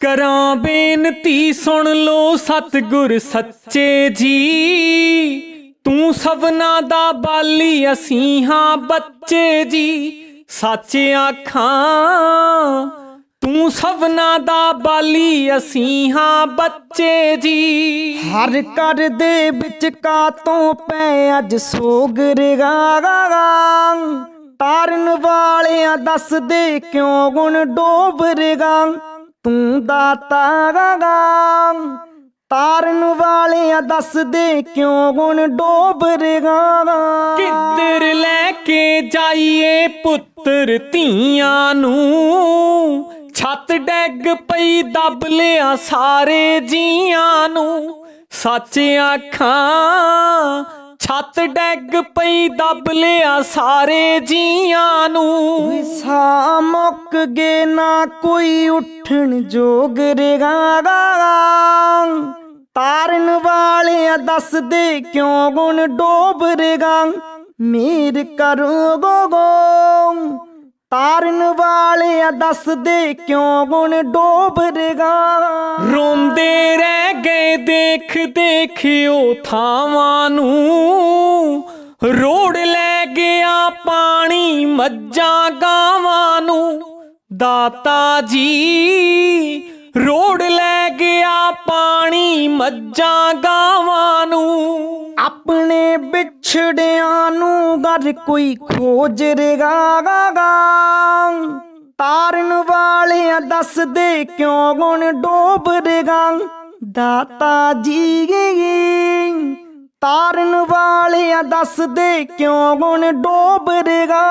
ਕਰਾਂ ਬੇਨਤੀ ਸੁਣ ਲੋ ਸਤਿਗੁਰ ਸੱਚੇ ਜੀ। ਤੂੰ ਸਭਨਾ ਦਾ ਬਾਲੀ ਅਸੀਂ ਹਾਂ ਬੱਚੇ ਜੀ। ਸੱਚ ਆਖਾਂ, ਤੂੰ ਸਭਨਾ ਦਾ ਬਾਲੀ ਅਸੀਂ ਹਾਂ ਬੱਚੇ ਜੀ। ਹਰ ਘਰ ਦੇ ਵਿੱਚ ਕਾ ਤੋਂ ਪੈ ਅੱਜ ਸੋਗ ਰਗਾਗਾ ਤਾਰਨ ਵਾਲਿਆਂ ਦੱਸਦੇ ਕਿਉਂ ਗੁਣ ਡੋਬਰਗਾ ਤੂੰ ਦਾਤਾ ਗਾਗਾ। ਤਾਰਨ ਵਾਲਿਆਂ ਦੱਸਦੇ ਕਿਉਂ ਗੁਣ ਡੋਬ ਰਗਾ ਕਿੱਧਰ ਲੈ ਕੇ ਜਾਈਏ ਪੁੱਤਰ ਧੀਆਂ ਨੂੰ। ਛੱਤ ਡੈਗ ਪਈ ਦੱਬ ਲਿਆ ਸਾਰੇ ਜੀਆਂ ਨੂੰ। ਸੱਚ ਆਖਾਂ ਛੱਤ ਡੈਗ ਪਈ ਦੱਬ ਲਿਆ ਸਾਰੇ ਜੀਆਂ ਨੂੰ। ਸਾ ਮੁੱਕ ਗੇ ਨਾ ਕੋਈ ਉੱਠਣ ਜੋਗ ਰਗਾਗਾ ਤਾਰਨ ਵਾਲਿਆਂ ਦੱਸਦੇ ਕਿਉਂ ਗੁਣ ਡੋਬ ਰਗਾ। ਮੇਰ ਕਰੋ ਗੋ ਗੋ। ਤਾਰਨ ਵਾਲਿਆਂ ਦੱਸਦੇ ਕਿਉਂ ਗੁਣ ਡੋਬ ਰਗਾ। ਰੋਂਦੇ ਰਹਿ ਗਏ ਦੇਖ ਦੇਖਿਓ ਥਾਵਾਂ ਨੂੰ। ਰੋੜ ਲੈ ਗਿਆ ਪਾਣੀ ਮੱਝਾਂ ਗਾਵਾਂ ਨੂੰ। ਦਾਤਾ ਜੀ, ਰੋੜ ਲੈ ਗਿਆ ਪਾਣੀ ਮੱਝਾਂ ਗਾਵਾਂ ਨੂੰ। ਆਪਣੇ ਵਿਛੜਿਆਂ ਨੂੰ ਗਰ ਕੋਈ ਖੋਜ ਰੇਗਾ, ਗਾ ਤਾਰਨ ਵਾਲਿਆਂ ਦੱਸਦੇ ਕਿਉਂ ਗੁਣ ਡੋਬ ਰਗਾ। ਦਾਤਾ ਜੀ ਤਾਰਨ ਵਾਲਿਆਂ ਦੱਸਦੇ ਕਿਉਂ ਗੁਣ ਡੋਬਰੇਗਾ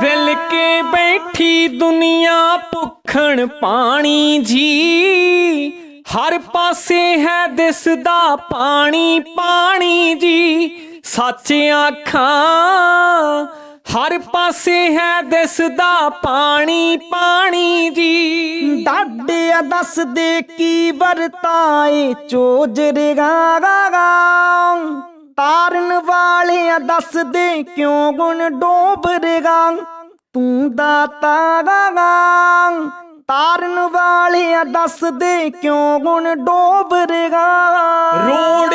ਵਿਲ ਕੇ ਬੈਠੀ ਦੁਨੀਆ ਭੁੱਖਣ ਪਾਣੀ ਜੀ। ਹਰ ਪਾਸੇ ਹੈ ਦਿਸਦਾ ਪਾਣੀ ਪਾਣੀ ਜੀ। ਸੱਚ ਆਖਾਂ ਹਰ ਪਾਸੇ ਹੈ ਦਿਸਦਾ ਪਾਣੀ ਪਾਣੀ ਜੀ। ਡਾਡਿਆ ਦੱਸਦੇ ਕੀ ਵਰਤਾਏ ਚੋਜ ਰਗਾਗਾ ਤਾਰਨ ਵਾਲਿਆਂ ਦੱਸਦੇ ਕਿਉਂ ਗੁਣ ਡੋਬ ਰਗਾ ਤੂੰ ਦਾਤਾ ਗਾਗਾ ਤਾਰਨ ਵਾਲਿਆਂ ਦੱਸਦੇ ਕਿਉਂ ਗੁਣ ਡੋਬ ਰਗਾ ਰੋੜ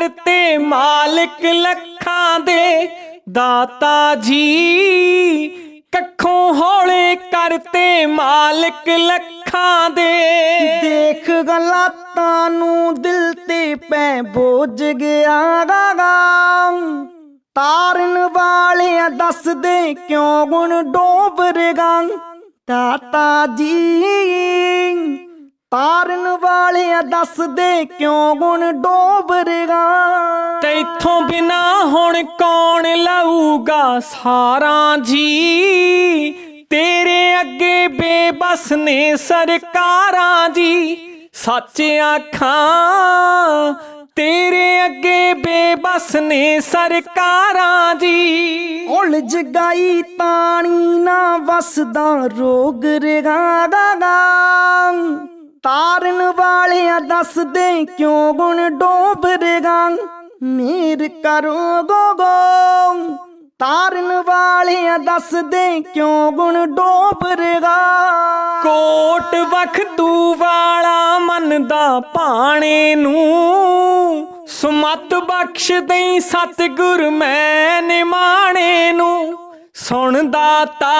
ਕਰਤੇ ਮਾਲਕ ਲੱਖਾਂ ਦੇ ਦਾਤਾ ਜੀ। ਕੱਖੋਂ ਹੌਲੇ ਕਰਤੇ ਮਾਲਕ ਲੱਖਾਂ ਦੇ। ਦੇਖ ਗਲਾਤਾਂ ਨੂੰ ਦਿਲ ਤੇ ਪੈ ਬੋਝ ਗਿਆ ਗਾਗਾ ਤਾਰਨ ਵਾਲਿਆਂ ਦੱਸਦੇ ਕਿਉਂ ਗੁਣ ਡੋਬ ਰਗਾ। ਦਾਤਾ ਜੀ ਤਾਰਨ ਵਾਲਿਆਂ ਦੱਸਦੇ ਕਿਉਂ ਗੁਣ ਡੋਬ ਰਗਾ ਤੈਥੋਂ ਬਿਨਾ ਹੁਣ ਕੌਣ ਲਊਗਾ ਸਾਰਾ ਜੀ? ਤੇਰੇ ਅੱਗੇ ਬੇਬਸ ਨੇ ਸਰਕਾਰਾਂ ਜੀ। ਸੱਚ ਆਖਾਂ ਤੇਰੇ ਅੱਗੇ ਬੇਬਸ ਨੇ ਸਰਕਾਰਾਂ ਜੀ। ਉਲਝ ਗਈ ਤਾਣੀ ਨਾ ਵਸਦਾ ਰੋਗ ਰਗਾ ਤਾਰਨ ਵਾਲਿਆਂ ਦੱਸਦੇ ਕਿਉਂ ਗੁਣ ਡੋਬ ਰਗਾ ਮੇਰ ਕਰੋ ਗੋ ਤਾਰਨ ਵਾਲਿਆਂ ਦੱਸਦੇ ਕਿਉਂ ਗੁਣ ਡੋਬ ਕੋਟ ਵਖਤੂ ਵਾਲਾ ਮੰਨਦਾ ਪਾਣੇ ਨੂੰ। ਸੁਮਤ ਬਖਸ਼ ਦੇਈ ਸਤਿਗੁਰ ਮੈਂ ਨਿਮਾਣੇ ਨੂੰ। ਸੁਣ ਦਾਤਾ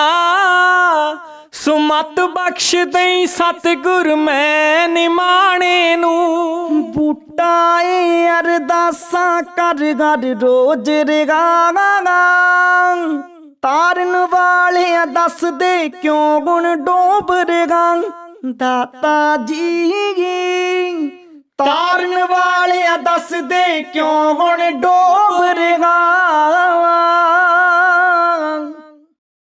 ਸੁਮਤ ਬਖਸ਼ ਦੇਈ ਸਤਿਗੁਰ ਮੈਂ ਨਿਮਾਣੇ ਨੂੰ। ਬੂਟਾ ਏ ਅਰਦਾਸਾਂ ਕਰ ਘਰ ਰੋਜ਼ ਰਗਾਗਾ ਤਾਰਨ ਵਾਲਿਆਂ ਦੱਸਦੇ ਕਿਉਂ ਗੁਣ ਡੋਬ ਰਗਾ। ਦਾਤਾ ਜੀ ਤਾਰਨ ਵਾਲਿਆਂ ਦੱਸਦੇ ਕਿਉਂ ਗੁਣ ਡੋਬ ਰਗਾ।